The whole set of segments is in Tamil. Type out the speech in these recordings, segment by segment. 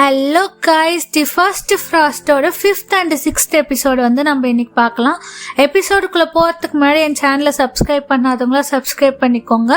ஹலோ காய்ஸ் தி ஃபர்ஸ்ட் ஃப்ராஸ்டோட ஃபிஃப்த் அண்ட் சிக்ஸ்த் எபிசோடு வந்து நம்ம இன்னைக்கு பார்க்கலாம். எபிசோடுக்குள்ளே போகிறதுக்கு முன்னாடி என் சேனலை சப்ஸ்கிரைப் பண்ணாதவங்களா சப்ஸ்கிரைப் பண்ணிக்கோங்க.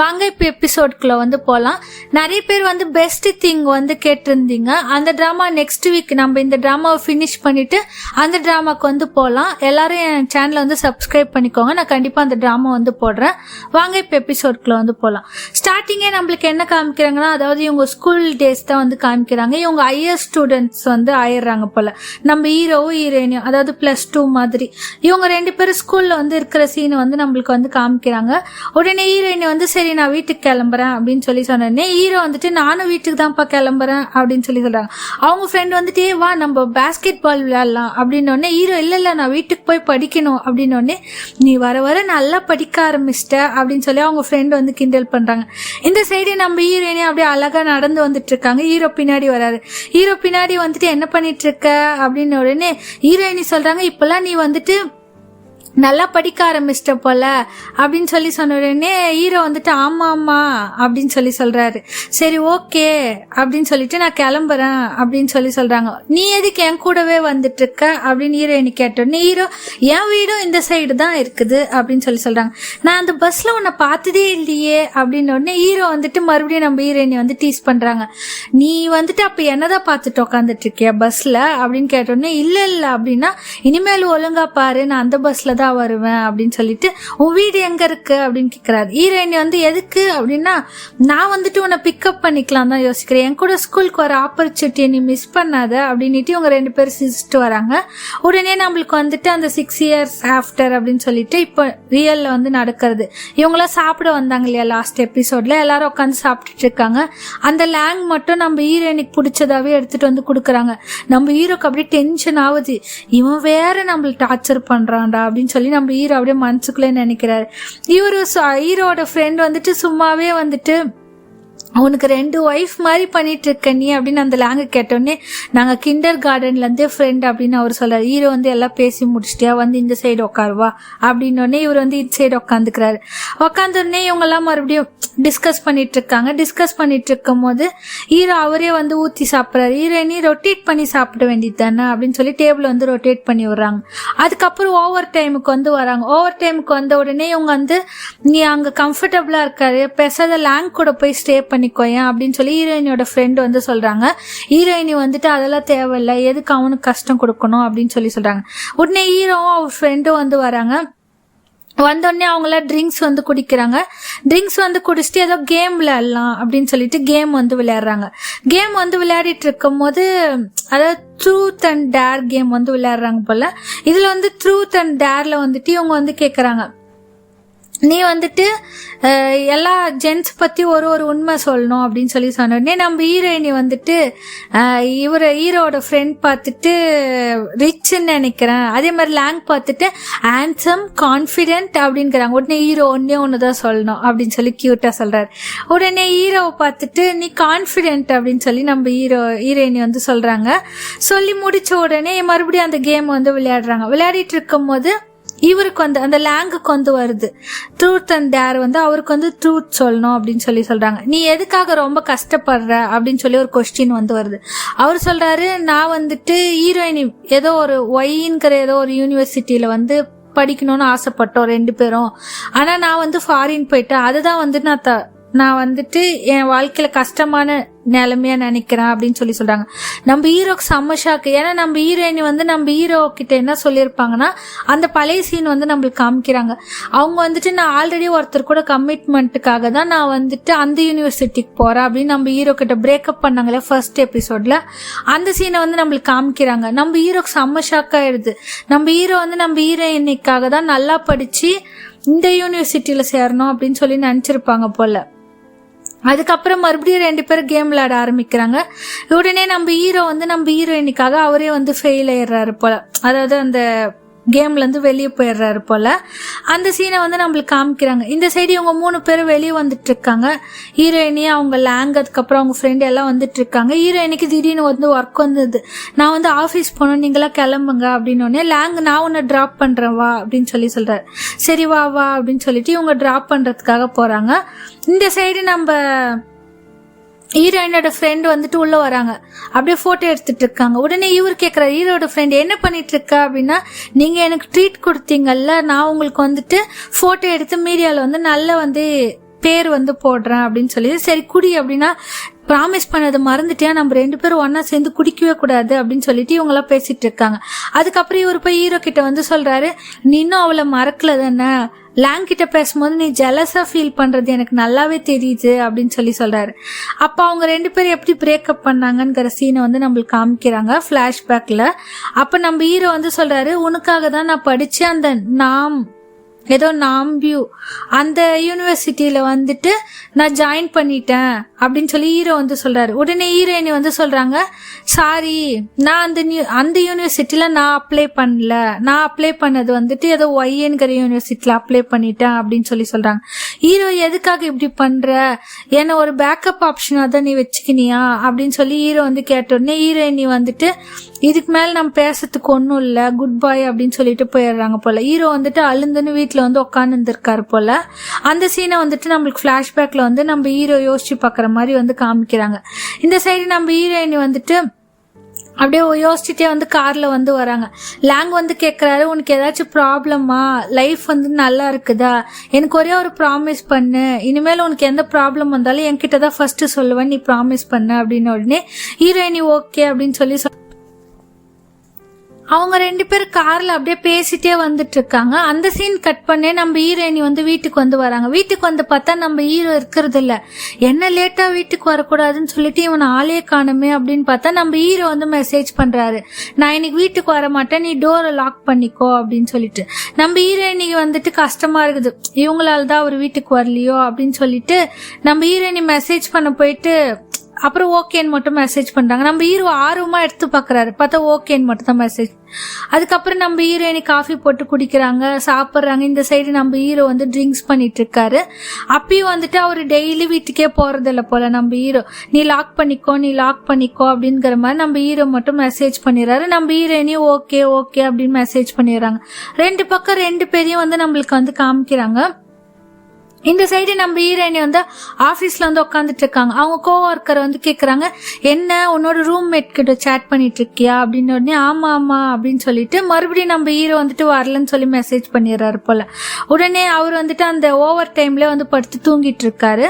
வாங்க இப்போ எபிசோடுக்குள்ளே வந்து போகலாம் நிறைய பேர் வந்து பெஸ்ட் திங் வந்து கேட்டிருந்தீங்க. அந்த ட்ராமா நெக்ஸ்ட் வீக் நம்ம இந்த ட்ராமாவை ஃபினிஷ் பண்ணிவிட்டு அந்த ட்ராமாவுக்கு வந்து போகலாம் எல்லாரும் என் சேனலை வந்து சப்ஸ்கிரைப் பண்ணிக்கோங்க. நான் கண்டிப்பாக அந்த ட்ராமா வந்து போடுறேன். வாங்க இப்போ எபிசோடுக்குள்ளே வந்து போகலாம் ஸ்டார்டிங்கே நம்மளுக்கு என்ன காமிக்கிறாங்கன்னா அதாவது இவங்க ஸ்கூல் டேஸ் தான் வந்து காமிக்கிறாங்க. இவங்க ஐஏஎஸ் ஸ்டூடெண்ட்ஸ் வந்து ஆயிடுறாங்க போல. நம்ம ஹீரோவும் ஹீரோயினியும் அதாவது ப்ளஸ் டூ மாதிரி. இவங்க ரெண்டு பேரும் ஸ்கூலில் வந்து இருக்கிற சீனை வந்து நம்மளுக்கு வந்து காமிக்கிறாங்க. உடனே ஹீரோயினி வந்து சரி நான் வீட்டுக்கு கிளம்புறேன் அப்படின்னு சொல்லி சொன்னோடனே ஹீரோ வந்துட்டு நானும் வீட்டுக்கு தான்ப்பா கிளம்புறேன் அப்படின்னு சொல்லி சொல்றாங்க. அவங்க ஃப்ரெண்ட் வந்துட்டு வா நம்ம பேஸ்கெட் பால் விளையாடலாம் அப்படின்னு ஹீரோ இல்லை இல்லை நான் வீட்டுக்கு போய் படிக்கணும் அப்படின்னு நீ வர வர நல்லா படிக்க ஆரம்பிச்சிட்ட அப்படின்னு சொல்லி அவங்க ஃப்ரெண்ட் வந்து கிண்டல் பண்றாங்க. இந்த சைடு நம்ம ஹீரோயினி அப்படியே அழகா நடந்து வந்துட்டு இருக்காங்க. ஹீரோ பின்னாடி வராரு. ஹீரோ பின்னாடி வந்துட்டு என்ன பண்ணிட்டு இருக்க? அப்படின்னு உடனே ஹீரோயினி சொல்றாங்க இப்பெல்லாம் நீ வந்துட்டு நல்லா படிக்க ஆரம்பிச்சிட்ட போல அப்படின்னு சொல்லி சொன்ன உடனே ஹீரோ வந்துட்டு ஆமா ஆமா அப்படின்னு சொல்லி சொல்றாரு. சரி ஓகே அப்படின்னு சொல்லிட்டு நான் கிளம்புறேன் அப்படின்னு சொல்லி சொல்றாங்க. நீ எதுக்கு என் கூடவே வந்துட்டு இருக்க அப்படின்னு ஹீரோயினி கேட்டோடனே ஹீரோ என் வீடும் இந்த சைடு தான் இருக்குது அப்படின்னு சொல்லி சொல்றாங்க. நான் அந்த பஸ்ல உன்னை பார்த்ததே இல்லையே அப்படின்னு உடனே ஹீரோ வந்துட்டு மறுபடியும் நம்ம ஹீரோயினி வந்து டீஸ் பண்றாங்க. நீ வந்துட்டு அப்ப என்னதான் பார்த்துட்டு உட்காந்துட்டு இருக்கியா பஸ்ல அப்படின்னு கேட்டோடனே இல்ல இல்ல அப்படின்னா இனிமேல் ஒழுங்கா பாரு நான் அந்த பஸ்ல தான் வருவேன் அப்படின்னு சொல்லிட்டு உன் வீடு எங்க இருக்கு? அப்படின்னு கேட்குறாரு ஹீரோயினி வந்து எதுக்கு? அப்படின்னா நான் வந்துட்டு உன்னை பிக்கப் பண்ணிக்கலாம் தான் யோசிக்கிறேன். என் கூட ஸ்கூலுக்கு வர ஆப்பர்ச்சுனிட்டியை நீ மிஸ் பண்ணாத அப்படின்னுட்டு இவங்க ரெண்டு பேரும் சிரிச்சுட்டு வராங்க. உடனே நம்மளுக்கு வந்துட்டு அந்த சிக்ஸ் இயர்ஸ் ஆஃப்டர் அப்படின்னு சொல்லிட்டு இப்போ ரியல்ல வந்து நடக்கிறது. இவங்களாம் சாப்பிட வந்தாங்க இல்லையா லாஸ்ட் எபிசோட்ல எல்லாரும் உட்காந்து சாப்பிட்டுட்டு இருக்காங்க. அந்த லேங் மட்டும் நம்ம ஹீரோயினுக்கு பிடிச்சதாவே எடுத்துட்டு வந்து கொடுக்குறாங்க. நம்ம ஹீரோக்கு அப்படியே டென்ஷன் ஆகுது. இவன் வேற நம்மள டார்ச்சர் பண்றான்டா அப்படின்னு சொல்லி நம்ம ஹீரோ அப்படியே மனசுக்குள்ளே நினைக்கிறாரு. இவரு ஹீரோட ஃப்ரெண்ட் வந்துட்டு சும்மாவே வந்துட்டு உனக்கு ரெண்டு ஒய்ஃப் மாதிரி பண்ணிட்டு இருக்க நீ அப்படின்னு அந்த லேங்கு கேட்டோடனே நாங்கள் கிண்டர் கார்டன்லேருந்தே ஃப்ரெண்ட் அப்படின்னு அவர் சொல்கிறார் ஹீரோ வந்து எல்லாம் பேசி முடிச்சிட்டியா? வந்து இந்த சைடு உட்காருவா அப்படின்னோடனே இவர் வந்து இந்த சைடு உட்காந்துக்கிறாரு உட்காந்துடனே இவங்கெல்லாம் மறுபடியும் டிஸ்கஸ் பண்ணிட்டு இருக்காங்க டிஸ்கஸ் பண்ணிட்டு இருக்கும் போது ஹீரோ அவரே வந்து ஊற்றி சாப்பிட்றாரு. ஹீரோயினி ரொட்டேட் பண்ணி சாப்பிட வேண்டியது தானே அப்படின்னு சொல்லி டேபிள் வந்து ரொட்டேட் பண்ணி விடுறாங்க. அதுக்கப்புறம் ஓவர் டைமுக்கு வந்து வராங்க. ஓவர் டைமுக்கு வந்த உடனே இவங்க வந்து நீ அங்கே கம்ஃபர்டபுளாக இருக்காரு. பெசாத லேங் கூட போய் ஸ்டே பண்ணி பண்ணிக்கோயேன் அப்படின்னு சொல்லி ஹீரோயினியோட ஃப்ரெண்டு வந்து சொல்கிறாங்க ஹீரோயினி வந்துட்டு அதெல்லாம் தேவையில்லை. எதுக்கு அவனுக்கு கஷ்டம் கொடுக்கணும்? அப்படின்னு சொல்லி சொல்கிறாங்க உடனே ஹீரோவும் அவர் ஃப்ரெண்டும் வந்து வராங்க. வந்தோடனே அவங்கள ட்ரிங்க்ஸ் வந்து குடிக்கிறாங்க. ட்ரிங்க்ஸ் வந்து குடிச்சிட்டு ஏதோ கேம் விளையாடலாம் அப்படின்னு சொல்லிட்டு கேம் வந்து விளையாடுறாங்க. கேம் வந்து விளையாடிட்டு இருக்கும் போது அதாவது ட்ரூத் அண்ட் டேர் கேம் வந்து விளையாடுறாங்க போல. இதுல வந்து ட்ரூத் அண்ட் டேர்ல வந்துட்டு இவங்க வந்து கேட்குறாங்க நீ வந்துட்டு எல்லா ஜென்ஸ் பத்தி ஒரு ஒரு உண்மை சொல்லணும் அப்படின்னு சொல்லி சொன்ன உடனே நம்ம ஹீரோயினி வந்துட்டு அஹ், இவர ஹீரோட ஃப்ரெண்ட் பார்த்துட்டு ரிச்சுன்னு நினைக்கிறேன். அதே மாதிரி லேங் பார்த்துட்டு ஹேண்ட்ஸம் கான்ஃபிடென்ட் அப்படிங்கிறாங்க. உடனே ஹீரோ ஒன்னே ஒன்று தான் சொல்லணும் அப்படின்னு சொல்லி கியூட்டா சொல்றாரு. உடனே ஹீரோவை பார்த்துட்டு நீ கான்ஃபிடென்ட் அப்படின்னு சொல்லி நம்ம ஹீரோ ஹீரோயினி வந்து சொல்றாங்க. சொல்லி முடிச்ச உடனே மறுபடியும் அந்த கேம் வந்து விளையாடுறாங்க. விளையாடிட்டு இருக்கும் போது இவருக்கு வந்து அந்த லேங்குக்கு வந்து வருது. ட்ரூத் அண்ட் டேர் வந்து அவருக்கு வந்து ட்ரூத் சொல்லணும் அப்படின்னு சொல்லி சொல்றாங்க. நீ எதுக்காக ரொம்ப கஷ்டப்படுற அப்படின்னு சொல்லி ஒரு கொஸ்டின் வந்து வருது. அவர் சொல்றாரு நான் வந்துட்டு ஹீரோயினி ஏதோ ஒரு ஒய்ங்கிற ஏதோ ஒரு யூனிவர்சிட்டியில வந்து படிக்கணும்னு ஆசைப்பட்டோம் ரெண்டு பேரும். ஆனா நான் வந்து ஃபாரின் போயிட்டேன். அதுதான் வந்து நான் த நான் வந்துட்டு என் வாழ்க்கையில கஷ்டமான நிலைமையா நினைக்கிறேன் அப்படின்னு சொல்லி சொல்றாங்க. நம்ம ஹீரோக்கு செம்ம ஷாக்கு ஏன்னா நம்ம ஹீரோயினி வந்து நம்ம ஹீரோ கிட்ட என்ன சொல்லியிருப்பாங்கன்னா அந்த பழைய சீன் வந்து நம்மளுக்கு காமிக்கிறாங்க. அவங்க வந்துட்டு நான் ஆல்ரெடி ஒருத்தர் கூட கமிட்மெண்ட்டுக்காக தான் நான் வந்துட்டு அந்த யூனிவர்சிட்டிக்கு போறேன் அப்படின்னு நம்ம ஹீரோ கிட்ட பிரேக்கப் பண்ணாங்களே ஃபர்ஸ்ட் எபிசோட்ல அந்த சீனை வந்து நம்மளுக்கு காமிக்கிறாங்க. நம்ம ஹீரோக்கு செம்ம ஷாக் ஆயிடுது. நம்ம ஹீரோ வந்து நம்ம ஹீரோயினிக்காக தான் நல்லா படிச்சு இந்த யூனிவர்சிட்டியில சேரணும் அப்படின்னு சொல்லி நினைச்சிருப்பாங்க போல. அதுக்கப்புறம் மறுபடியும் ரெண்டு பேரும் கேம் விளையாட ஆரம்பிக்கிறாங்க. உடனே நம்ம ஹீரோ வந்து நம்ம ஹீரோயினுக்காக அவரே வந்து ஃபெயில் ஆயிடுறாரு போல. அதாவது அந்த கேம்லேருந்து வெளியே போயிடுறாரு போல. அந்த சீனை வந்து நம்மளுக்கு காமிக்கிறாங்க. இந்த சைடு இவங்க மூணு பேரும் வெளியே வந்துட்டு இருக்காங்க. ஹீரோயினி அவங்க லேங் அதுக்கப்புறம் அவங்க ஃப்ரெண்டு எல்லாம் வந்துட்டு இருக்காங்க. ஹீரோயினிக்கு திடீர்னு வந்து ஒர்க் வந்தது. நான் வந்து ஆஃபீஸ் போகணும் நீங்களாம் கிளம்புங்க அப்படின்னு உடனே லேங் நான் உன்னை ட்ராப் பண்ணுறேன் வா அப்படின்னு சொல்லி சொல்கிறாரு சரி வா வா அப்படின்னு சொல்லிட்டு இவங்க ட்ராப் பண்ணுறதுக்காக போகிறாங்க இந்த சைடு நம்ம ஹீரோயினோட ஃப்ரெண்டு வந்துட்டு உள்ள வராங்க. அப்படியே போட்டோ எடுத்துட்டு இருக்காங்க. உடனே இவர் கேட்குறாரு ஹீரோட ஃப்ரெண்ட் என்ன பண்ணிட்டு இருக்க அப்படின்னா நீங்க எனக்கு ட்ரீட் கொடுத்தீங்கல்ல நான் உங்களுக்கு வந்துட்டு போட்டோ எடுத்து மீடியாவில் வந்து நல்ல வந்து பேர் வந்து போடுறேன் அப்படின்னு சொல்லி சரி குடி அப்படின்னா ப்ராமிஸ் பண்ணதை மறந்துட்டியா? நம்ம ரெண்டு பேரும் ஒன்னா சேர்ந்து குடிக்கவே கூடாது அப்படின்னு சொல்லிட்டு இவங்கெல்லாம் பேசிட்டு இருக்காங்க. அதுக்கப்புறம் இவர் போய் ஹீரோ கிட்ட வந்து சொல்றாரு நீ இன்னும் அவளை மறக்கல தானே? லேங் கிட்ட பேசும்போது நீ ஜெலஸாக ஃபீல் பண்றது எனக்கு நல்லாவே தெரியுது அப்படின்னு சொல்லி சொல்றாரு. அப்ப அவங்க ரெண்டு பேரும் எப்படி பிரேக்கப் பண்ணாங்கங்கிற சீனை வந்து நம்மளுக்கு காமிக்கிறாங்க ஃபிளாஷ்பேக்ல அப்ப நம்ம ஹீரோ வந்து சொல்றாரு உனக்காக தான் நான் படிச்ச அந்த நாம் ஏதோ நாம்பியூ. அந்த யூனிவர்சிட்டியில வந்துட்டு நான் ஜாயின் பண்ணிட்டேன் அப்படின்னு சொல்லி ஹீரோ வந்து சொல்றாரு. உடனே ஹீரோயினி வந்து சொல்றாங்க சாரி நான் அந்த நியூ- அந்த யூனிவர்சிட்டியில நான் அப்ளை பண்ணல. நான் அப்ளை பண்ணது வந்துட்டு ஏதோ ஒய்யன்கிற யூனிவர்சிட்டியில அப்ளை பண்ணிட்டேன் அப்படின்னு சொல்லி சொல்றாங்க. ஹீரோ எதுக்காக இப்படி பண்ற? என்ன ஒரு பேக்கப் ஆப்ஷனாக தான் நீ வச்சுக்கினியா? அப்படின்னு சொல்லி ஹீரோ வந்து கேட்ட உடனே ஹீரோயினி வந்துட்டு இதுக்கு மேல நம்ம பேசுறதுக்கு ஒன்றும் இல்லை குட் பாய் அப்படின்னு சொல்லிட்டு போயிடுறாங்க போல. ஹீரோ வந்துட்டு அழுந்துன்னு வீட்டில் வந்து உட்காந்துருந்துருக்காரு போல. அந்த சீனை வந்துட்டு நம்மளுக்கு ஃப்ளாஷ்பேக்ல வந்து நம்ம ஹீரோ யோசிச்சு பார்க்குற மாதிரி வந்து காமிக்கிறாங்க. இந்த சைடு நம்ம ஹீரோயினி வந்துட்டு அப்படியே யோசிச்சுட்டே வந்து கார்ல வந்து வராங்க. லேங் வந்து கேட்குறாரு உனக்கு ஏதாச்சும் ப்ராப்ளமா லைஃப் வந்து நல்லா இருக்குதா? எனக்கு ஒரே ஒரு ப்ராமிஸ் பண்ணு. இனிமேல் உனக்கு எந்த ப்ராப்ளம் வந்தாலும் என்கிட்ட தான் ஃபர்ஸ்ட் சொல்லுவேன் நீ ப்ராமிஸ் பண்ணு அப்படின்னு உடனே ஹீரோயினி ஓகே அப்படின்னு சொல்லி சொல் அவங்க ரெண்டு பேரும் கார்ல அப்படியே பேசிட்டே வந்துட்டு இருக்காங்க. அந்த சீன் கட் பண்ணே நம்ம ஹீரோயினி வந்து வீட்டுக்கு வந்து வராங்க. வீட்டுக்கு வந்து பார்த்தா நம்ம ஹீரோ இருக்கிறது இல்ல. என்ன லேட்டா வீட்டுக்கு வரக்கூடாதுன்னு சொல்லிட்டு இவன் ஆளே காணுமே அப்படின்னு பார்த்தா நம்ம ஹீரோ வந்து மெசேஜ் பண்றாரு. நான் இன்னைக்கு வீட்டுக்கு வர மாட்டேன் நீ டோரை லாக் பண்ணிக்கோ அப்படின்னு சொல்லிட்டு. நம்ம ஹீரோயினிக்கு வந்துட்டு கஷ்டமா இருக்குது. இவங்களால தான் அவர் வீட்டுக்கு வரலையோ அப்படின்னு சொல்லிட்டு நம்ம ஹீரோயினி மெசேஜ் பண்ண போயிட்டு அப்புறம் ஓகேன்னு மட்டும் மெசேஜ் பண்ணுறாங்க நம்ம ஹீரோ ஆர்வமாக எடுத்து பார்க்குறாரு பார்த்தா ஓகேன்னு மட்டும் தான் மெசேஜ் அதுக்கப்புறம் நம்ம ஹீரோயினி காஃபி போட்டு குடிக்கிறாங்க சாப்பிட்றாங்க. இந்த சைடு நம்ம ஹீரோ வந்து ட்ரிங்க்ஸ் பண்ணிட்டு இருக்காரு. அப்பயும் வந்துட்டு அவர் டெய்லி வீட்டுக்கே போகிறதில்ல போல நம்ம ஹீரோ நீ லாக் பண்ணிக்கோ நீ லாக் பண்ணிக்கோ அப்படிங்கிற மாதிரி நம்ம ஹீரோ மட்டும் மெசேஜ் பண்ணிடுறாரு. நம்ம ஹீரோயினி ஓகே ஓகே அப்படின்னு மெசேஜ் பண்ணிடுறாங்க. ரெண்டு பக்கம் ரெண்டு பேரையும் வந்து நம்மளுக்கு வந்து காமிக்கிறாங்க. இந்த சைடு நம்ம ஈரணி வந்து ஆஃபீஸில் வந்து உட்காந்துட்டு இருக்காங்க அவங்க கோ ஒர்க்கர் வந்து கேட்குறாங்க என்ன உன்னோட ரூம்மேட் கிட்ட சேட் பண்ணிட்டு இருக்கியா அப்படின்னு உடனே ஆமாம் ஆமாம் அப்படின்னு சொல்லிட்டு மறுபடியும் நம்ம ஹீரோ வந்துட்டு வரலன்னு சொல்லி மெசேஜ் பண்ணிடுறாரு போல். உடனே அவர் வந்துட்டு அந்த ஓவர் டைம்ல வந்து படுத்து தூங்கிட்டு இருக்காரு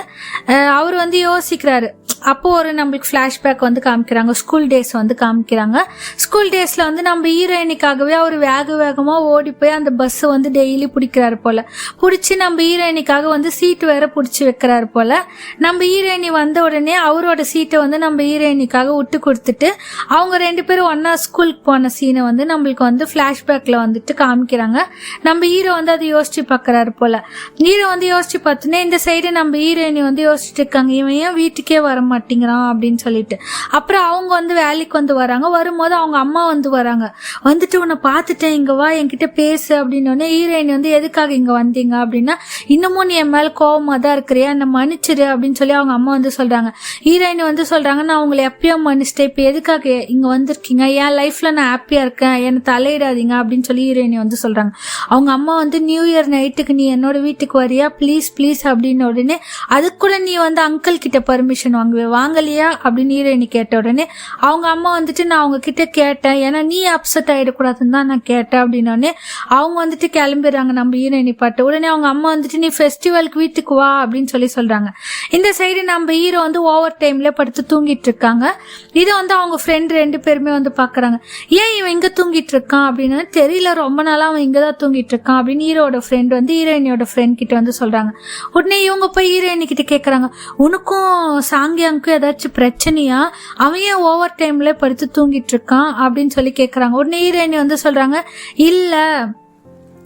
அவர் வந்து யோசிக்கிறாரு அப்போ ஒரு நம்மளுக்கு ஃப்ளாஷ்பேக் வந்து காமிக்கிறாங்க. ஸ்கூல் டேஸ் வந்து காமிக்கிறாங்க. ஸ்கூல் டேஸ்ல வந்து நம்ம ஹீரோயினிக்காகவே அவர் வேக வேகமா ஓடி போய் அந்த பஸ் வந்து டெய்லி பிடிக்கிறாரு போல. பிடிச்சி நம்ம ஹீரோயினிக்காக வந்து சீட்டு வேற பிடிச்சி வைக்கிறாரு போல. நம்ம ஹீரோயினி வந்த உடனே அவரோட சீட்டை வந்து நம்ம ஹீரோயினிக்காக விட்டு கொடுத்துட்டு அவங்க ரெண்டு பேரும் ஒன்னா ஸ்கூலுக்கு போன சீனை வந்து நம்மளுக்கு வந்து ஃப்ளாஷ்பேக்ல வந்துட்டு காமிக்கிறாங்க. நம்ம ஹீரோ வந்து அதை யோசிச்சு பார்க்குறாரு போல. ஹீரோ வந்து யோசிச்சு பார்த்தோன்னே இந்த சைடு நம்ம ஹீரோயினி வந்து யோசிச்சுட்டு இருக்காங்க. இவன் ஏன் வீட்டுக்கே வர மாட்டேங்கிறான் அப்படின்னு சொல்லிட்டு. அப்புறம் அவங்க வந்து வேலைக்கு வந்து வராங்க. வரும்போது அவங்க அம்மா வந்து வராங்க. வந்துட்டு உன்னை பார்த்துட்டேன். இங்க வா. என்கிட்ட பேசு. அப்படின்னு உடனே ஹீரோயின் வந்து எதுக்காக இங்க வந்தீங்க? அப்படின்னா இன்னமும் நீ என் மேல கோபமா தான் இருக்கிறியா? என்ன மன்னிச்சிரு அப்படின்னு சொல்லி அவங்க அம்மா வந்து சொல்றாங்க. ஹீரோயின் வந்து சொல்றாங்க நான் உங்களை எப்பயும் மன்னிச்சிட்டேன். இப்போ எதுக்காக இங்க வந்திருக்கீங்க? என் லைஃப்ல நான் ஹாப்பியா இருக்கேன். என்னை தலையிடாதீங்க. அப்படின்னு சொல்லி ஹீரோயினி வந்து சொல்றாங்க. அவங்க அம்மா வந்து நியூ இயர் நைட்டுக்கு நீ என்னோட வீட்டுக்கு வரியா? ப்ளீஸ் ப்ளீஸ் அப்படின்னு உடனே அது கூட நீ வந்து அங்கிள் கிட்ட பர்மிஷன் வாங்குவே. வாங்கலையா அப்படின்னு ஹீரோயினி கேட்ட உடனே அவங்க அம்மா வந்துட்டு நான் அவங்க கிட்ட கேட்டேன். ஏன்னா நீ அப்செட் ஆகிடக்கூடாதுன்னு தான் நான் கேட்டேன் அப்படின்னு அவங்க வந்துட்டு கிளம்பிடுறாங்க நம்ம ஹீரோயினி பாட்டு உடனே அவங்க அம்மா வந்துட்டு நீ ஃபெஸ்டிவலுக்கு வீட்டுக்கு வா அப்படின்னு சொல்லி சொல்றாங்க. இந்த சைடு நம்ம ஹீரோ வந்து ஓவர் டைம்ல படுத்து தூங்கிட்டு இருக்காங்க. இதை வந்து அவங்க ஃப்ரெண்ட் ரெண்டு பேருமே வந்து பாக்குறாங்க. ஏன் இவன் இங்க தூங்கிட்டு இருக்கான்? அப்படின்னு தெரியல ரொம்ப நாளா அவன் இங்க தான் தூங்கிட்டு இருக்கான் அப்படின்னு ஹீரோட ஃப்ரெண்ட் வந்து ஹீரோயினியோட ஃப்ரெண்ட் கிட்ட வந்து சொல்றாங்க. உடனே இவங்க போய் ஹீரோயினி கிட்ட கேக்குறாங்க. உனக்கும் சாங்கியாங்க்கும் ஏதாச்சும் பிரச்சனையா? அவன் ஏன் ஓவர் டைம்ல படுத்து தூங்கிட்டு இருக்கான்? அப்படின்னு சொல்லி கேட்குறாங்க உடனே ஹீரோயினி வந்து சொல்றாங்க இல்லை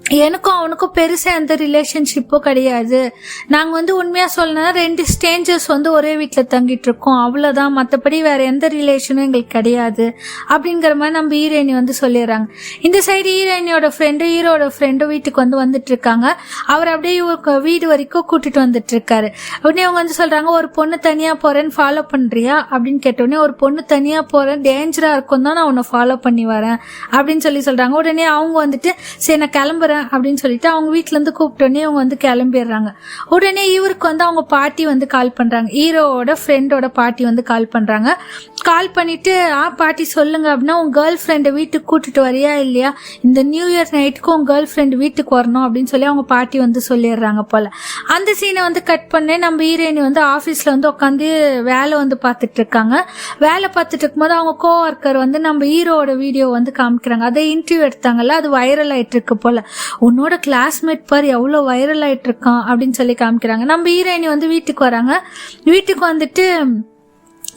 எனக்கும் அவனுக்கும் பெருசாக எந்த ரிலேஷன்ஷிப்பும் கிடையாது. நாங்கள் வந்து உண்மையாக சொல்லணும்னா ரெண்டு ஸ்டேஞ்சர்ஸ் வந்து ஒரே வீட்டில் தங்கிட்டு இருக்கோம். அவ்வளோதான் மற்றபடி வேற எந்த ரிலேஷனும் எங்களுக்கு கிடையாது. அப்படிங்கிற மாதிரி நம்ம ஹீரோயினி வந்து சொல்லிடுறாங்க. இந்த சைடு ஹீரோயினியோட ஃப்ரெண்டு ஹீரோட ஃப்ரெண்டு வீட்டுக்கு வந்து வந்துட்டு இருக்காங்க. அவர் அப்படியே இவருக்கு வீடு வரைக்கும் கூட்டிட்டு வந்துட்டு இருக்காரு. உடனே அவங்க வந்து சொல்றாங்க ஒரு பொண்ணு தனியாக போறேன்னு ஃபாலோ பண்ணுறியா அப்படின்னு கேட்டோடனே ஒரு பொண்ணு தனியாக போறேன். டேஞ்சரா இருக்கும் தான் நான் உன்னை ஃபாலோ பண்ணி வரேன். அப்படின்னு சொல்லி சொல்றாங்க. உடனே அவங்க வந்துட்டு சரி நான் கிளம்புறேன். அப்படின்னு சொல்லிட்டு அவங்க வீட்டிலேருந்து கூப்பிட்டோடனே கூப்பிட்டோன்னே அவங்க வந்து கிளம்பிடுறாங்க. உடனே இவருக்கு வந்து அவங்க பாட்டி வந்து கால் பண்ணுறாங்க ஹீரோவோட ஃப்ரெண்டோட பாட்டி வந்து கால் பண்ணுறாங்க கால் பண்ணிட்டு ஆ பாட்டி சொல்லுங்க அப்படின்னா உங்கள் கேர்ள் ஃப்ரெண்டை வீட்டுக்கு கூட்டிட்டு வரியா இல்லையா? இந்த நியூ இயர் நைட்டுக்கு உங்கள் கேர்ள் ஃப்ரெண்ட் வீட்டுக்கு வரணும் அப்படின்னு சொல்லி அவங்க பாட்டி வந்து சொல்லிடுறாங்க போல். அந்த சீனை வந்து கட் பண்ணி நம்ம ஹீரோயினி வந்து ஆஃபீஸில் வந்து உட்காந்து வேலை வந்து பார்த்துட்டு இருக்காங்க. வேலை பார்த்துட்டு இருக்கும்போது அவங்க கோ ஒர்க்கர் வந்து நம்ம ஹீரோவோட வீடியோ வந்து காமிக்கிறாங்க. அதை இன்டர்வியூ எடுத்தாங்கல்ல அது வைரல் ஆயிட்டு இருக்கு போல. உன்னோட கிளாஸ்மேட் பார் எவ்வளோ வைரல் ஆயிட்டு இருக்கான் அப்படின்னு சொல்லி காமிக்கிறாங்க. நம்ம ஹீரோயினி வந்து வீட்டுக்கு வராங்க. வீட்டுக்கு வந்துட்டு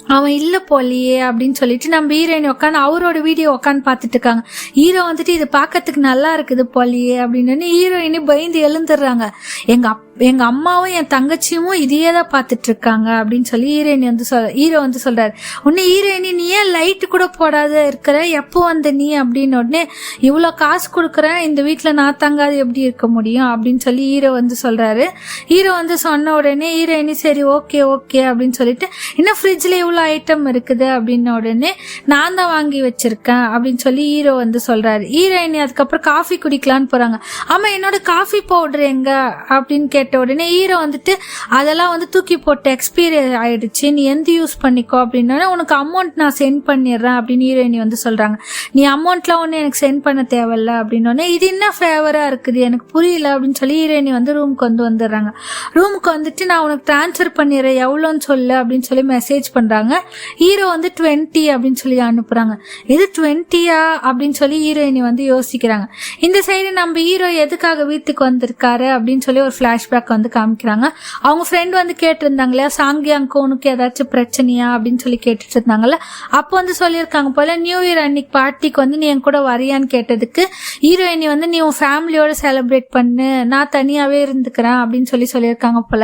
அவன் இல்லை போலியே அப்படின்னு சொல்லிட்டு நம்ம ஹீரோயின் உட்காந்து அவரோட வீடியோ உட்காந்து பார்த்துட்டு இருக்காங்க. ஹீரோ வந்துட்டு இது பார்க்கறதுக்கு நல்லா இருக்குது போலியே அப்படின்னு. ஹீரோயினி பயந்து எழுந்துடுறாங்க. எங்க அப்பா எங்க அம்மாவும் என் தங்கச்சியும் இதையே தான் பார்த்துட்டு இருக்காங்க அப்படின்னு சொல்லி ஹீரோயினி வந்து சொல் ஹீரோ வந்து சொல்றாரு. உன்னை ஹீரோயினி நீ ஏன் லைட்டு கூட போடாத இருக்கிற? எப்போ வந்த நீ? அப்படின்னு உடனே இவ்வளோ காசு கொடுக்குறேன் இந்த வீட்டில் நான் தங்காது எப்படி இருக்க முடியும்? அப்படின்னு சொல்லி ஹீரோ வந்து சொல்றாரு. ஹீரோ வந்து சொன்ன உடனே ஹீரோயினி சரி ஓகே ஓகே அப்படின்னு சொல்லிட்டு இன்னும் ஃப்ரிட்ஜில் இவ்வளோ ஐட்டம் இருக்குது? அப்படின்ன உடனே நான் தான் வாங்கி வச்சிருக்கேன் அப்படின்னு சொல்லி ஹீரோ வந்து சொல்றாரு. ஹீரோயினி அதுக்கப்புறம் காஃபி குடிக்கலான்னு போறாங்க. ஆமா என்னோட காஃபி பவுடர் எங்க? அப்படின்னு கேட்டு உடனே ஹீரோ வந்துட்டு அதெல்லாம் வந்து தூக்கி போட்டு எக்ஸ்பீரியன்ஸ் ஆயிடுச்சு. நீ எந்த யூஸ் பண்ணிக்கோ? அப்படின்னா உனக்கு அமௌண்ட் நான் சென்ட் பண்ணிடுறேன் அப்படின்னு ஹீரோயினி வந்து சொல்றாங்க. நீ அமௌண்ட்லாம் ஒன்று எனக்கு சென்ட் பண்ண தேவையில்ல அப்படின்னோடனே இது என்ன ஃபேவரா இருக்குது? எனக்கு புரியல அப்படின்னு சொல்லி ஹீரோயினி வந்து ரூமுக்கு வந்து வந்துடுறாங்க. ரூமுக்கு வந்துட்டு நான் உனக்கு ட்ரான்ஸ்ஃபர் பண்ணிடுறேன் எவ்வளோன்னு சொல்லு அப்படின்னு சொல்லி மெசேஜ் பண்றாங்க. ஹீரோ வந்து டுவெண்ட்டி அப்படின்னு சொல்லி அனுப்புறாங்க. இது டுவெண்ட்டியா அப்படின்னு சொல்லி ஹீரோயினி வந்து யோசிக்கிறாங்க. இந்த சைடு நம்ம ஹீரோ எதுக்காக வீட்டுக்கு வந்திருக்காரு? அப்படின்னு சொல்லி ஒரு ஃப்ளாஷ்பேக் வந்து காமிக்கிறாங்க. அவங்க ஃப்ரெண்ட் வந்து கேட்டிருந்தாங்க இல்லையா சாங்கி உனக்கு ஏதாச்சும் பிரச்சனையா அப்படின்னு சொல்லி கேட்டுட்டு இருந்தாங்கல்ல. அப்போ வந்து சொல்லியிருக்காங்க போல நியூ இயர் அன்னைக்கு பார்ட்டிக்கு வந்து நீ என் கூட வரியான்னு கேட்டதுக்கு ஹீரோயினி வந்து நீ உன் ஃபேமிலியோட செலிப்ரேட் பண்ணு நான் தனியாவே இருந்துக்கிறேன் அப்படின்னு சொல்லி சொல்லியிருக்காங்க போல.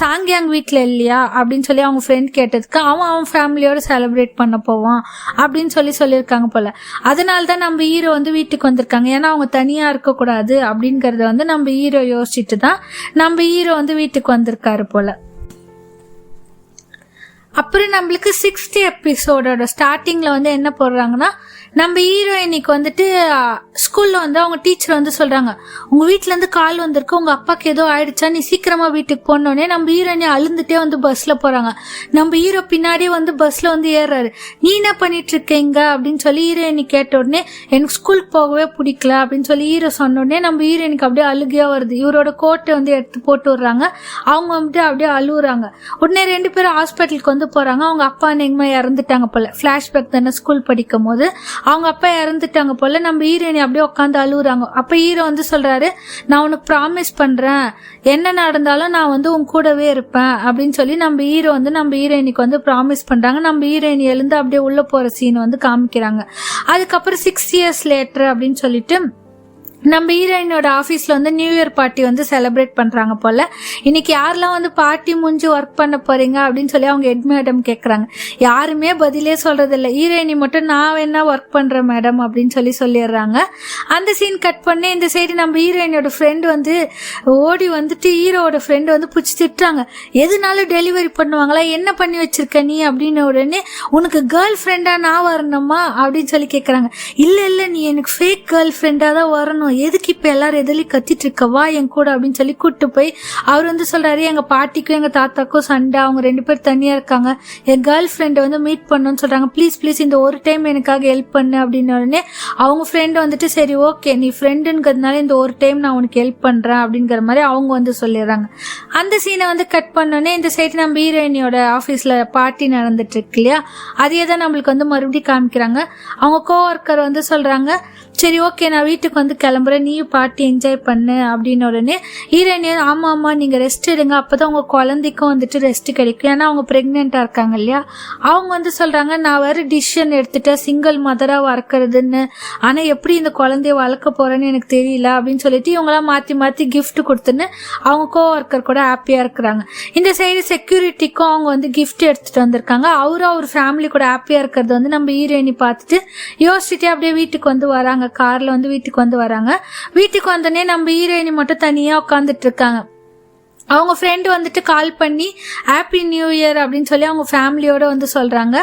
சாங்கியாங் வீட்டில் இல்லையா? அப்படின்னு சொல்லி அவங்க ஃப்ரெண்ட் கேட்டதுக்கு அவன் அவன் ஃபேமிலியோட செலிப்ரேட் பண்ண போவான் அப்படின்னு சொல்லி சொல்லியிருக்காங்க போல. அதனால தான் நம்ம ஹீரோ வந்து வீட்டுக்கு வந்திருக்காங்க. ஏன்னா அவங்க தனியா இருக்கக்கூடாது அப்படிங்கறத வந்து நம்ம ஹீரோ யோசிச்சுட்டு தான் நம்ம ஹீரோ வந்து வீட்டுக்கு வந்திருக்காரு போல. அப்புறம் நம்மளுக்கு சிக்ஸ்த் எபிசோடோட ஸ்டார்டிங்கில் வந்து என்ன போடுறாங்கன்னா நம்ம ஹீரோயினிக்கு வந்துட்டு ஸ்கூலில் வந்து அவங்க டீச்சர் வந்து சொல்கிறாங்க உங்கள் வீட்டிலேருந்து இருந்து கால் வந்திருக்கு உங்கள் அப்பாக்கு ஏதோ ஆயிடுச்சா? நீ சீக்கிரமாக வீட்டுக்கு போனோடனே நம்ம ஹீரோயினி அழுந்துட்டே வந்து பஸ்ஸில் போகிறாங்க நம்ம ஹீரோ பின்னாடியே வந்து பஸ்ஸில் வந்து ஏறுறாரு. நீ என்ன பண்ணிட்டுருக்கீங்க அப்படின்னு சொல்லி ஹீரோயினி கேட்ட உடனே எனக்கு ஸ்கூலுக்கு போகவே பிடிக்கல அப்படின்னு சொல்லி ஹீரோ சொன்ன உடனே நம்ம ஹீரோயினுக்கு அப்படியே அழுகையாக வருது. இவரோட கோட்டை வந்து எடுத்து போட்டு விடுறாங்க. அவங்க வந்துட்டு அப்படியே அழுகுறாங்க உடனே ரெண்டு பேரும் ஹாஸ்பிட்டலுக்கு வந்து போறாங்க. அவங்க அப்பா எங்கேயுமே இறந்துட்டாங்க போல. ஃபிளாஷ்பேக் தானே ஸ்கூல் படிக்கும் போது அவங்க அப்பா இறந்துட்டாங்க போல. நம்ம ஹீரோயினி அப்படியே உட்காந்து அழுகுறாங்க அப்ப ஹீரோ வந்து சொல்றாரு நான் உனக்கு ப்ராமிஸ் பண்றேன். என்ன நடந்தாலும் நான் வந்து உன் கூடவே இருப்பேன். அப்படின்னு சொல்லி நம்ம ஹீரோ வந்து நம்ம ஹீரோயினிக்கு வந்து ப்ராமிஸ் பண்றாங்க. நம்ம ஹீரோயினி எழுந்து அப்படியே உள்ள போற சீன் வந்து காமிக்கிறாங்க. அதுக்கப்புறம் சிக்ஸ் இயர்ஸ் லேட்டர் அப்படின்னு சொல்லிட்டு நம்ம ஹீரோயினோட ஆஃபீஸில் வந்து நியூ இயர் பார்ட்டி வந்து செலிப்ரேட் பண்ணுறாங்க போல். இன்னைக்கு யாரெல்லாம் வந்து பார்ட்டி முடிஞ்சு ஒர்க் பண்ண போகிறீங்க அப்படின்னு சொல்லி அவங்க ஹெட் மேடம் கேட்குறாங்க யாருமே பதிலே சொல்கிறதில்ல ஹீரோயினி மட்டும் நான் வேணா ஒர்க் பண்ணுறேன் மேடம் அப்படின்னு சொல்லி சொல்லிடுறாங்க. அந்த சீன் கட் பண்ணி இந்த சைடு நம்ம ஹீரோயினோட ஃப்ரெண்டு வந்து ஓடி வந்துட்டு ஹீரோவோட ஃப்ரெண்டு வந்து பிடிச்சி திட்டுறாங்க. எதுனாலும் டெலிவரி பண்ணுவாங்களா? என்ன பண்ணி வச்சிருக்க நீ அப்படின்னு உடனே உனக்கு கேர்ள் ஃப்ரெண்டாக நான் வரணுமா? அப்படின்னு சொல்லி கேட்குறாங்க இல்லை இல்லை நீ எனக்கு ஃபேக் கேர்ள் ஃப்ரெண்டாக தான் வரணும். எதுக்கு இப்போ எல்லாரும் எதிலையும் கத்திட்டு இருக்கவா என் கூட அப்படின்னு சொல்லி கூப்பிட்டு போய் அவர் வந்து சொல்றாரு எங்க பாட்டிக்கும் எங்க தாத்தாக்கும் சண்டை அவங்க ரெண்டு பேர் தனியா இருக்காங்க. என் கேர்ள் ஃப்ரெண்டை வந்து மீட் பண்ணணும்னு சொல்றாங்க. ப்ளீஸ் ப்ளீஸ் இந்த ஒரு டைம் எனக்காக ஹெல்ப் பண்ணு அப்படின்னு உடனே அவங்க ஃப்ரெண்டு வந்துட்டு சரி ஓகே நீ ஃப்ரெண்டுங்கிறதுனால இந்த ஒரு டைம் நான் உனக்கு ஹெல்ப் பண்றேன் அப்படிங்கிற மாதிரி அவங்க வந்து சொல்லிடுறாங்க. அந்த சீனை வந்து கட் பண்ணோடனே இந்த சைடு நம்ம ஹீரோயினியோட ஆஃபீஸில் பார்ட்டி நடந்துட்டு இருக்கு இல்லையா? அதையே தான் நம்மளுக்கு வந்து மறுபடியும் காமிக்கிறாங்க. அவங்க கோவர்க்கர் வந்து சொல்றாங்க சரி ஓகே நான் வீட்டுக்கு வந்து கிளம்புறேன். நீயும் பாட்டி என்ஜாய் பண்ணு அப்படின்னு உடனே ஹீரோயினி ஆமாம் ஆமாம் நீங்கள் ரெஸ்ட் எடுங்க. அப்பதான் உங்கள் குழந்தைக்கும் வந்துட்டு ரெஸ்ட் கிடைக்கும். ஏன்னா அவங்க ப்ரெக்னெண்ட்டாக இருக்காங்க இல்லையா? அவங்க வந்து சொல்கிறாங்க நான் வேறு டிசிஷன் எடுத்துட்டேன் சிங்கிள் மதராக வளர்க்கறதுன்னு. ஆனால் எப்படி இந்த குழந்தைய வளர்க்க போகிறேன்னு எனக்கு தெரியல அப்படின்னு சொல்லிட்டு இவங்களாம் மாற்றி மாற்றி கிஃப்ட் கொடுத்துன்னு அவங்க கோ ஒர்க்கர் கூட ஹாப்பியாக இருக்கிறாங்க. இந்த சைடு செக்யூரிட்டிக்கும் அவங்க வந்து கிஃப்ட் எடுத்துகிட்டு வந்திருக்காங்க. அவரும் அவர் ஃபேமிலி கூட ஹாப்பியாக இருக்கிறது வந்து நம்ம ஹீரோயினி பார்த்துட்டு யோசிச்சுட்டே அப்படியே வீட்டுக்கு வந்து வராங்க. கார்ல வந்து வீட்டுக்கு வந்து வராங்க. வீட்டுக்கு வந்தோடனே நம்ம ஹீரோயினி மட்டும் தனியா உட்காந்துட்டு இருக்காங்க. அவங்க ஃப்ரெண்டு வந்துட்டு கால் பண்ணி ஹாப்பி நியூ இயர் அப்படின்னு சொல்லி அவங்க ஃபேமிலியோட வந்து சொல்கிறாங்க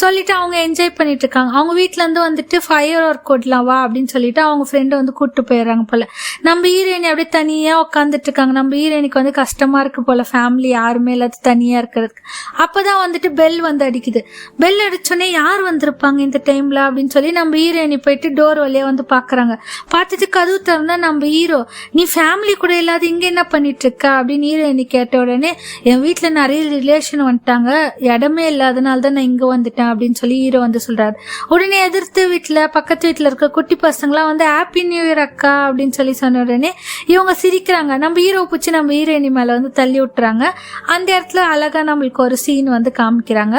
சொல்லிட்டு அவங்க என்ஜாய் பண்ணிட்டு இருக்காங்க. அவங்க வீட்டிலேருந்து வந்துட்டு ஃபயர் ஒர்க் ஓடலாம் வா அப்படின்னு சொல்லிட்டு அவங்க ஃப்ரெண்டு வந்து கூப்பிட்டு போயிடுறாங்க போல். நம்ம ஈரேணி அப்படியே தனியாக உட்காந்துட்டு இருக்காங்க. நம்ம ஈரேணிக்கு வந்து கஷ்டமாக இருக்குது போல். ஃபேமிலி யாருமே இல்லாத தனியாக இருக்கிறதுக்கு. அப்போ தான் வந்துட்டு பெல் வந்து அடிக்குது. பெல் அடிச்சோடனே யார் வந்திருப்பாங்க இந்த டைமில் அப்படின்னு சொல்லி நம்ம ஈரேணி போயிட்டு டோர் வழியாக வந்து பார்க்குறாங்க பார்த்துட்டு கதவு திறந்தா நம்ம ஹீரோ நீ ஃபேமிலி கூட இல்லாத இங்கே என்ன பண்ணிட்டு இருக்க? அப்படின்னு ஹீரோயினி கேட்ட உடனே என் வீட்டில் நிறைய ரிலேஷன் வந்துட்டாங்க. இடமே இல்லாதனால தான் நான் இங்கே வந்துட்டேன் அப்படின்னு சொல்லி ஹீரோ வந்து சொல்கிறாரு உடனே எதிர்த்து வீட்டில் பக்கத்து வீட்டில் இருக்க குட்டி பசங்களாம் வந்து ஹாப்பி நியூ இயர் அக்கா அப்படின்னு சொல்லி சொன்ன உடனே இவங்க சிரிக்கிறாங்க. நம்ம ஹீரோ பிடிச்சி நம்ம ஹீரோயினி மேலே வந்து தள்ளி விட்டுறாங்க. அந்த இடத்துல அழகாக நம்மளுக்கு ஒரு சீன் வந்து காமிக்கிறாங்க.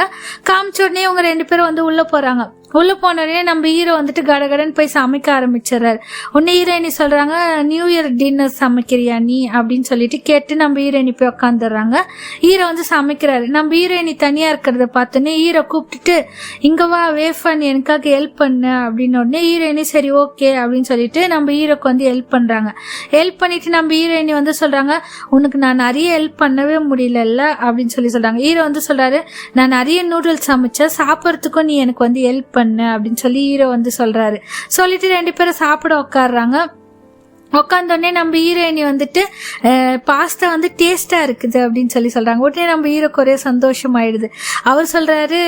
காமிச்ச உடனே இவங்க ரெண்டு பேரும் வந்து உள்ளே போகிறாங்க உள்ள போனோடனே நம்ம ஹீரோ வந்துட்டு கடகடன்னு போய் சமைக்க ஆரம்பிச்சிடுறாரு. உன்னை ஹீரோயினி சொல்றாங்க நியூ இயர் டின்னர் சமைக்கிறியா நீ? அப்படின்னு சொல்லிட்டு கேட்டு நம்ம ஹீரோயினி போய் உட்காந்துடுறாங்க ஹீரோ வந்து சமைக்கிறாரு. நம்ம ஹீரோயினி தனியா இருக்கிறத பார்த்தோன்னே ஹீரோ கூப்பிட்டுட்டு இங்கே வா பண்ணி எனக்காக ஹெல்ப் பண்ணு. அப்படின்னு உடனே ஹீரோயினி சரி ஓகே. அப்படின்னு சொல்லிட்டு நம்ம ஹீரோக்கு வந்து ஹெல்ப் பண்றாங்க. ஹெல்ப் பண்ணிட்டு நம்ம ஹீரோயினி வந்து சொல்றாங்க உனக்கு நான் நிறைய ஹெல்ப் பண்ணவே முடியலல்ல? அப்படின்னு சொல்லி சொல்றாங்க. ஹீரோ வந்து சொல்றாரு நான் நிறைய நூடுல்ஸ் சமைச்சேன். சாப்பிட்றதுக்கும் நீ எனக்கு வந்து ஹெல்ப் பண்ணு அப்படின்னு சொல்லி ஹீரோ வந்து சொல்றாரு. சொல்லிட்டு ரெண்டு பேரும் சாப்பிட உட்காடுறாங்க உட்காந்தோடனே நம்ம ஹீரோயினி வந்துட்டு பாஸ்தா வந்து டேஸ்டா இருக்குது அப்படின்னு சொல்லி சொல்றாங்க. உடனே நம்ம ஹீரோக்கு ஒரே சந்தோஷம் ஆயிடுது அவர் சொல்றாரு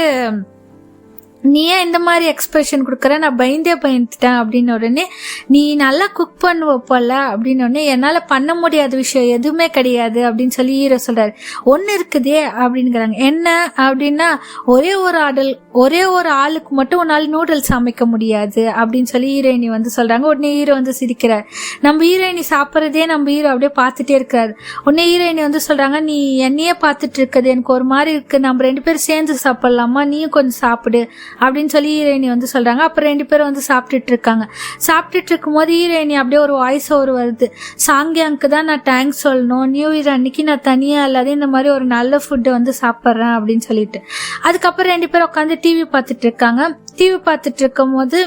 நீ ஏன் இந்த மாதிரி எக்ஸ்பிரஷன் கொடுக்குற? நான் பயந்தே பயந்துட்டேன் அப்படின்னு உடனே நீ நல்லா குக் பண்ணுவ போல அப்படின்னு உடனே என்னால் பண்ண முடியாத விஷயம் எதுவுமே கிடையாது அப்படின்னு சொல்லி ஹீரோ சொல்கிறாரு ஒன்று இருக்குதே அப்படிங்கிறாங்க என்ன? அப்படின்னா ஒரே ஒரு ஆடல் ஒரே ஒரு ஆளுக்கு மட்டும் உன்னால் நூடுல்ஸ் சமைக்க முடியாது அப்படின்னு சொல்லி ஹீரோயினி வந்து சொல்கிறாங்க உடனே ஹீரோ வந்து சிரிக்கிறார். நம்ம ஹீரோயினி சாப்பிட்றதே நம்ம ஹீரோ அப்படியே பார்த்துட்டே இருக்கிறார் உடனே ஹீரோயினி வந்து சொல்கிறாங்க நீ என்னையே பார்த்துட்டு இருக்குது எனக்கு ஒரு மாதிரி இருக்குது நம்ம ரெண்டு பேரும் சேர்ந்து சாப்பிட்லாமா? நீயும் கொஞ்சம் சாப்பிடு. அப்படின்னு சொல்லி ஈரேணி வந்து சொல்கிறாங்க அப்புறம் ரெண்டு பேரும் வந்து சாப்பிட்டுட்டு இருக்காங்க. சாப்பிட்டுட்டு இருக்கும்போது ஈரேணி அப்படியே ஒரு வாய்ஸ் ஓவர் வருது. சாங்கியாங்க்கு தான் நான் தேங்க்ஸ் சொல்லணும். நியூ இயர் அன்னைக்கு நான் தனியாக இல்லாத இந்த மாதிரி ஒரு நல்ல ஃபுட்டை வந்து சாப்பிட்றேன் அப்படின்னு சொல்லிட்டு. அதுக்கப்புறம் ரெண்டு பேரும் உட்காந்து டிவி பார்த்துட்டு இருக்காங்க. டிவி பார்த்துட்டு இருக்கும் போது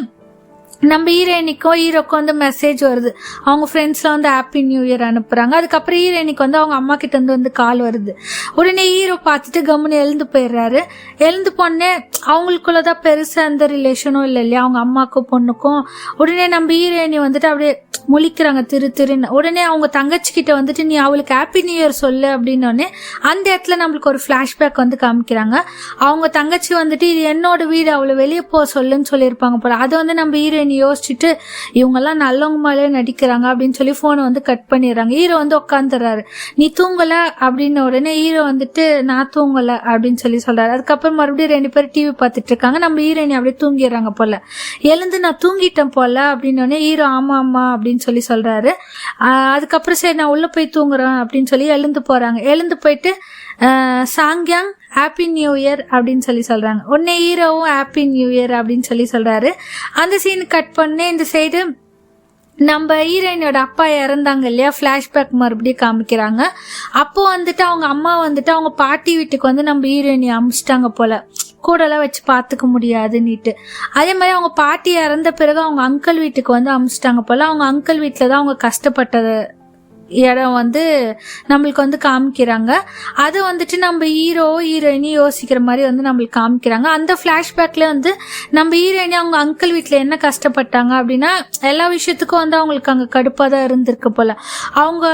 நம்ம ஈரேணிக்கும் ஹீரோக்கும் வந்து மெசேஜ் வருது. அவங்க ஃப்ரெண்ட்ஸ்லாம் வந்து ஹாப்பி நியூ இயர் அனுப்புறாங்க. அதுக்கப்புறம் ஹீரோயினிக்கு வந்து அவங்க அம்மா கிட்ட இருந்து வந்து கால் வருது. உடனே ஹீரோ பார்த்துட்டு கம்முன்னு எழுந்து போயிடுறாரு. எழுந்து போனே அவங்களுக்குள்ளதான் பெருசாக எந்த ரிலேஷனும் இல்லை இல்லையா? அவங்க அம்மாக்கும் பொண்ணுக்கும். உடனே நம்ம ஈரேணி வந்துட்டு அப்படியே முழிக்கிறாங்க திரு திருன்னு. உடனே அவங்க தங்கச்சி கிட்ட வந்துட்டு நீ அவளுக்கு ஹாப்பி நியூ இயர் சொல்லு அப்படின்னோடனே அந்த இடத்துல நம்மளுக்கு ஒரு ஃபிளாஷ்பேக் வந்து காமிக்கிறாங்க. அவங்க தங்கச்சி வந்துட்டு இது என்னோட வீடு அவளை வெளியே போக சொல்லுன்னு சொல்லியிருப்பாங்க போல. அதை வந்து நம்ம ஹீரோயின் யோசிச்சுட்டு இவங்கெல்லாம் நல்லவங்க மேலே நடிக்கிறாங்க அப்படின்னு சொல்லி ஃபோனை வந்து கட் பண்ணிடுறாங்க. ஹீரோ வந்து உட்காந்துடுறாரு. நீ தூங்கல? அப்படின்ன உடனே ஹீரோ வந்துட்டு நான் தூங்கல அப்படின்னு சொல்லி சொல்றாரு. அதுக்கப்புறம் மறுபடியும் ரெண்டு பேரும் டிவி பார்த்துட்டு இருக்காங்க. நம்ம ஹீரோயினி அப்படியே தூங்கிடுறாங்க போல. எழுந்து நான் தூங்கிட்டேன் போல அப்படின்னோடனே ஹீரோ ஆமா ஆமா அப்படின்னு சொல்லி சொல்றாரு. அதுக்கப்புறம் சரி நான் உள்ள போய் தூங்குறேன் அப்படின்னு சொல்லி எழுந்து போறாங்க. எழுந்து போயிட்டு சாங்கியாங் சாங்யாங் ஹாப்பி நியூ இயர் அப்படின்னு சொல்லி சொல்கிறாங்க உன்னே ஹீரோவும் ஹாப்பி நியூ இயர் அப்படின்னு சொல்லி சொல்கிறாரு அந்த சீன் கட் பண்ணே இந்த சைடு நம்ம ஹீரோயினோட அப்பா இறந்தாங்க இல்லையா? ஃப்ளாஷ்பேக் மறுபடியும் காமிக்கிறாங்க. அப்போ வந்துட்டு அவங்க அம்மா வந்துட்டு அவங்க பாட்டி வீட்டுக்கு வந்து நம்ம ஹீரோயினி அமிச்சிட்டாங்க போல. கூடலாம் வச்சு பார்த்துக்க முடியாதுன்னுட்டு. அதே மாதிரி அவங்க பாட்டி இறந்த பிறகு அவங்க அங்கிள் வீட்டுக்கு வந்து அமிச்சிட்டாங்க போல. அவங்க அங்கிள் வீட்டில் தான் அவங்க கஷ்டப்பட்டதை இடம் வந்து நம்மளுக்கு வந்து காமிக்கிறாங்க. அது வந்துட்டு நம்ம ஹீரோ ஹீரோயினி யோசிக்கிற மாதிரி வந்து நம்மளுக்கு காமிக்கிறாங்க. அந்த ஃப்ளாஷ்பேக்கில் வந்து நம்ம ஹீரோயினி அவங்க அங்கிள் வீட்டில் என்ன கஷ்டப்பட்டாங்க அப்படின்னா எல்லா விஷயத்துக்கும் வந்து அவங்களுக்கு அங்கே கடுப்பாக தான் இருந்திருக்கு போல். அவங்க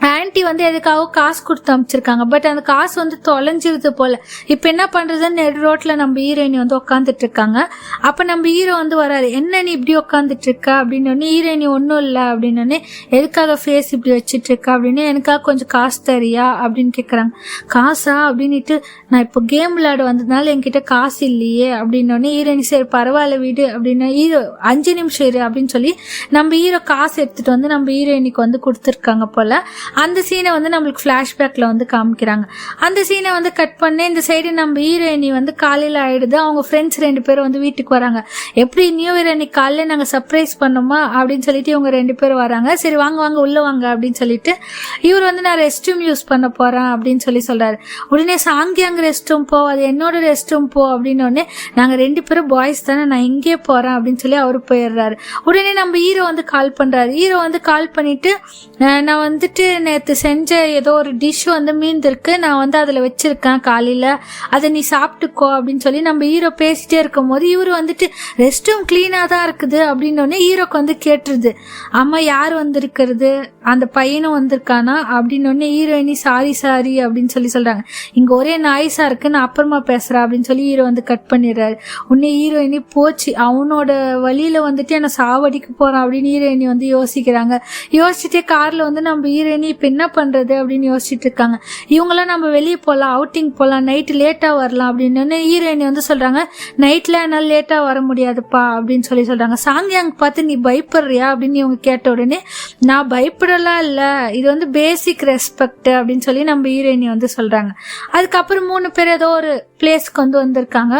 ஆன்ட்டி வந்து எதுக்காக காசு கொடுத்து அனுப்பிச்சிருக்காங்க பட் அந்த காசு வந்து தொலைஞ்சிருது போல. இப்போ என்ன பண்றதுன்னு நெடு ரோட்ல நம்ம ஹீரோயினி வந்து உட்காந்துட்டு இருக்காங்க. அப்ப நம்ம ஹீரோ வந்து வராரு. என்ன நீ இப்படி உட்காந்துட்டு இருக்க? அப்படின்னு ஹீரோயினி ஒன்றும் இல்லை. அப்படின்னு எதுக்காக ஃபேஸ் இப்படி வச்சுட்டு இருக்க? அப்படின்னு எனக்காக கொஞ்சம் காசு தரியா? அப்படின்னு கேட்குறாங்க காசா? அப்படின்ட்டு நான் இப்போ கேம் விளையாட வந்ததுனால என்கிட்ட காசு இல்லையே. அப்படின்னு ஹீரோயினி சரி பரவாயில்ல வீடு. அப்படின்னு ஹீரோ அஞ்சு நிமிஷம் இரு. அப்படின்னு சொல்லி நம்ம ஹீரோ காசு எடுத்துட்டு வந்து நம்ம ஹீரோயினிக்கு வந்து கொடுத்துருக்காங்க போல. அந்த சீனை வந்து நம்மளுக்கு ஃப்ளாஷ்பேக்கில் வந்து காமிக்கிறாங்க. அந்த சீனை வந்து கட் பண்ணி இந்த சைடு நம்ம ஹீரோயினி வந்து காலையில் ஆயிடுது. அவங்க ஃப்ரெண்ட்ஸ் ரெண்டு பேரும் வந்து வீட்டுக்கு வராங்க. எப்படி நியூ இயர் அன்னைக்கு காலையில் நாங்கள் சர்ப்ரைஸ் பண்ணோமா? அப்படின்னு சொல்லிட்டு இவங்க ரெண்டு பேரும் வராங்க. சரி வாங்க வாங்க உள்ளே வாங்க அப்படின்னு சொல்லிட்டு இவர் வந்து நான் ரெஸ்ட் ரூம் யூஸ் பண்ண போகிறேன் அப்படின்னு சொல்லி சொல்கிறாரு உடனே சாங்கியாங்க ரெஸ்ட் ரூம் போ அது என்னோட ரெஸ்ட் ரூம் போ அப்படின்னு உடனே நாங்கள் ரெண்டு பேரும் பாய்ஸ் தானே நான் இங்கே போகிறேன் அப்படின்னு சொல்லி அவர் போயிடுறாரு. உடனே நம்ம ஹீரோ வந்து கால் பண்ணுறாரு ஹீரோ வந்து கால் பண்ணிட்டு நான் வந்துட்டு நேற்று செஞ்ச ஏதோ ஒரு டிஷ் வந்து மீந்திருக்கு. நான் வந்து அதில் வச்சுருக்கேன் காலையில். அதை நீ சாப்பிட்டுக்கோ அப்படின்னு சொல்லி நம்ம ஹீரோ பேசிகிட்டே இருக்கும் போது இவர் வந்துட்டு ரெஸ்ட் ரூம் க்ளீனாக தான் இருக்குது. அப்படின்னு ஹீரோக்கு வந்து கேட்டுருது. அம்மா யார் வந்திருக்கிறது? அந்த பையனும் வந்திருக்கானா? அப்படின்னு ஹீரோயினி சாரி சாரி அப்படின்னு சொல்லி சொல்கிறாங்க இங்கே ஒரே நாய்ஸாக இருக்குது நான் அப்புறமா பேசுகிறேன் அப்படின்னு சொல்லி ஹீரோ வந்து கட் பண்ணிடுறாரு. உன்னே ஹீரோயினி போச்சு. அவனோட வழியில் வந்துட்டு என்னை சாவடிக்க போகிறான் அப்படின்னு ஹீரோயினி வந்து யோசிக்கிறாங்க. யோசிச்சுட்டே காரில் வந்து நம்ம ஹீரோயினி இப்போ என்ன பண்ணுறது அப்படின்னு யோசிச்சுட்டு இருக்காங்க. இவங்களாம் நம்ம வெளியே போகலாம் அவுட்டிங் போகலாம் நைட்டு லேட்டாக வரலாம் அப்படின்னு ஹீரோயினி வந்து சொல்கிறாங்க நைட்டில் என்னால் லேட்டாக வர முடியாதுப்பா அப்படின்னு சொல்லி சொல்கிறாங்க சாங்கியாங் பார்த்து நீ பயப்படுறியா? அப்படின்னு இவங்க கேட்ட உடனே நான் பயப்படலாம் இல்லை. இது வந்து பேசிக் ரெஸ்பெக்ட் அப்படின்னு சொல்லி நம்ம ஹீரோயினி வந்து சொல்கிறாங்க அதுக்கப்புறம் மூணு பேர் ஏதோ ஒரு பிளேஸ்க்கு வந்து வந்திருக்காங்க.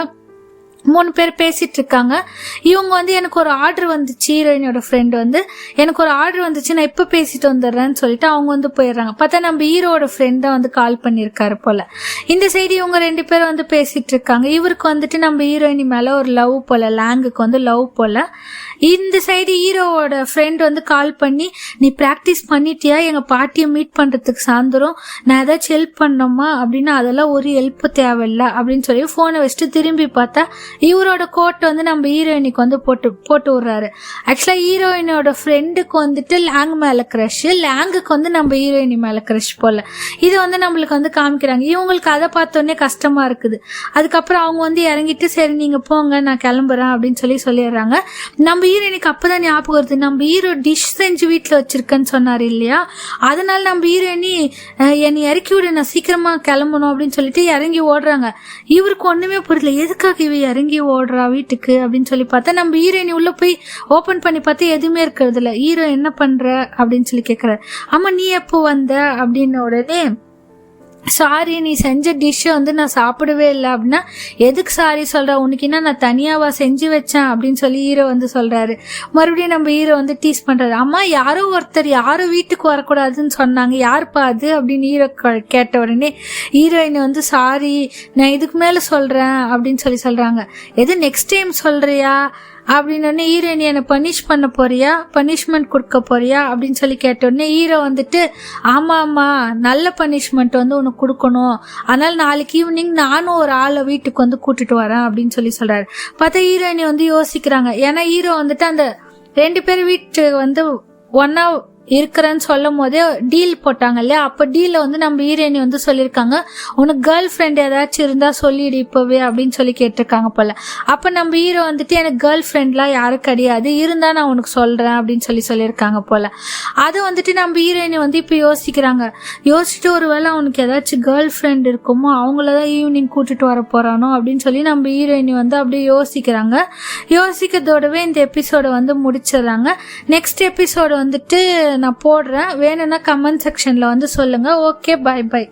மூணு பேர் பேசிட்டு இருக்காங்க இவங்க வந்து எனக்கு ஒரு ஆர்டர் வந்துச்சு ஹீரோயினோட ஃப்ரெண்ட் வந்து. எனக்கு ஒரு ஆர்டர் வந்துச்சு நான் இப்போ பேசிட்டு வந்துடுறேன்னு சொல்லிட்டு அவங்க வந்து போயிடுறாங்க பார்த்தா நம்ம ஹீரோட ஃப்ரெண்ட் தான் வந்து கால் பண்ணியிருக்காரு போல. இந்த சைடு இவங்க ரெண்டு பேரும் வந்து பேசிட்டு இருக்காங்க இவருக்கு வந்துட்டு நம்ம ஹீரோயினி மேலே ஒரு லவ் போல லேங்குக்கு வந்து லவ் போல. இந்த சைடு ஹீரோவோட ஃப்ரெண்ட் வந்து கால் பண்ணி நீ ப்ராக்டிஸ் பண்ணிட்டியா? எங்கள் பாட்டியை மீட் பண்ணுறதுக்கு சாயந்தரம். நான் ஏதாச்சும் ஹெல்ப் பண்ணோமா அப்படின்னா அதெல்லாம் ஒரு ஹெல்ப் தேவையில்ல. அப்படின்னு சொல்லி ஃபோனை வச்சுட்டு திரும்பி பார்த்தா இவரோட கோட் வந்து நம்ம ஹீரோயினுக்கு வந்து போட்டு போட்டு விட்றாரு. ஆக்சுவலாக ஹீரோயினோட ஃப்ரெண்டுக்கு வந்துட்டு லேங் மேலே க்ரஷ் லேங்குக்கு வந்து நம்ம ஹீரோயினி மேலே க்ரஷ் போல இது வந்து நம்மளுக்கு வந்து காமிக்கிறாங்க. இவங்களுக்கு அதை பார்த்தோன்னே கஷ்டமாக இருக்குது. அதுக்கப்புறம் அவங்க வந்து இறங்கிட்டு சரி நீங்கள் போங்க நான் கிளம்புறேன் அப்படின்னு சொல்லி சொல்லிடுறாங்க. நம்ம ஹீரோயினுக்கு அப்பதான் ஞாபகம் வருது. நம்ம ஹீரோ டிஷ் செஞ்சு வீட்டில் வச்சிருக்கேன்னு சொன்னார் இல்லையா? அதனால நம்ம ஹீரோயினி என்னை இறக்கி விடு நான் சீக்கிரமாக கிளம்பணும் அப்படின்னு சொல்லிட்டு இறங்கி ஓடுறாங்க. இவருக்கு ஒன்றுமே புரியல. எதுக்காக இவ இறங்கி ஓடுறா வீட்டுக்கு அப்படின்னு சொல்லி பார்த்தா நம்ம ஹீரோயினி உள்ள போய் ஓபன் பண்ணி பார்த்தா எதுவுமே இருக்கிறது இல்லை ஹீரோ என்ன பண்ற அப்படின்னு சொல்லி கேட்குற ஆமா நீ எப்போ வந்த? அப்படின்னு உடனே சாரி நீ செஞ்ச டிஷ்ஷை வந்து நான் சாப்பிடவே இல்லை அப்படின்னா எதுக்கு சாரி சொல்கிற உனக்கு என்ன நான் தனியாவா செஞ்சு வச்சேன் அப்படின்னு சொல்லி ஹீரோ வந்து சொல்கிறாரு மறுபடியும் நம்ம ஹீரோ வந்து டீஸ் பண்ணுறாரு அம்மா யாரோ ஒருத்தர் யாரோ வீட்டுக்கு வரக்கூடாதுன்னு சொன்னாங்க. யாருப்பா அது? அப்படின்னு ஹீரோ கேட்ட உடனே ஹீரோயின் வந்து சாரி நான் இதுக்கு மேலே சொல்கிறேன் அப்படின்னு சொல்லி சொல்கிறாங்க எது நெக்ஸ்ட் டைம் சொல்கிறியா சொல்றியா ஹீரோ நீ என்னை பனிஷ் பண்ண போறியா? பனிஷ்மெண்ட் கொடுக்க போறியா? அப்படின்னு சொல்லி கேட்டோடனே ஹீரோ வந்துட்டு ஆமாம் ஆமாம் நல்ல பனிஷ்மெண்ட் வந்து உனக்கு கொடுக்கணும். அதனால் நாளைக்கு ஈவினிங் நானும் ஒரு ஆளை வீட்டுக்கு வந்து கூட்டிட்டு வரேன் அப்படின்னு சொல்லி சொல்கிறாரு பார்த்தா ஹீரோயினி வந்து யோசிக்கிறாங்க. ஏன்னா ஹீரோ வந்துட்டு அந்த ரெண்டு பேர் வீட்டு வந்து ஒன்னா இருக்கிறேன்னு சொல்லும் போதே டீல் போட்டாங்க இல்லையா? அப்போ டீலில் வந்து நம்ம ஹீரோயினி வந்து சொல்லியிருக்காங்க உனக்கு கேர்ள் ஃப்ரெண்ட் ஏதாச்சும் இருந்தால் சொல்லிடு இப்போவே அப்படின்னு சொல்லி கேட்டிருக்காங்க போல. அப்போ நம்ம ஹீரோ வந்துட்டு எனக்கு கேர்ள் ஃப்ரெண்ட்லாம் யாரும் கிடையாது இருந்தால் நான் உனக்கு சொல்கிறேன் அப்படின்னு சொல்லி சொல்லியிருக்காங்க போல. அதை வந்துட்டு நம்ம ஹீரோயினி வந்து இப்போ யோசிக்கிறாங்க. யோசிச்சுட்டு ஒருவேளை அவனுக்கு ஏதாச்சும் கேர்ள் ஃப்ரெண்ட் இருக்குமோ அவங்கள தான் ஈவினிங் கூட்டிட்டு வர போகிறானோ அப்படின்னு சொல்லி நம்ம ஹீரோயினி வந்து அப்படியே யோசிக்கிறாங்க. யோசிக்கிறதோடவே இந்த எபிசோடை வந்து முடிச்சிடுறாங்க. நெக்ஸ்ட் எபிசோடு வந்துட்டு நான் போடுறேன். வேணும்னா கமெண்ட் செக்ஷனில் வந்து சொல்லுங்கள் ஓகே பை பை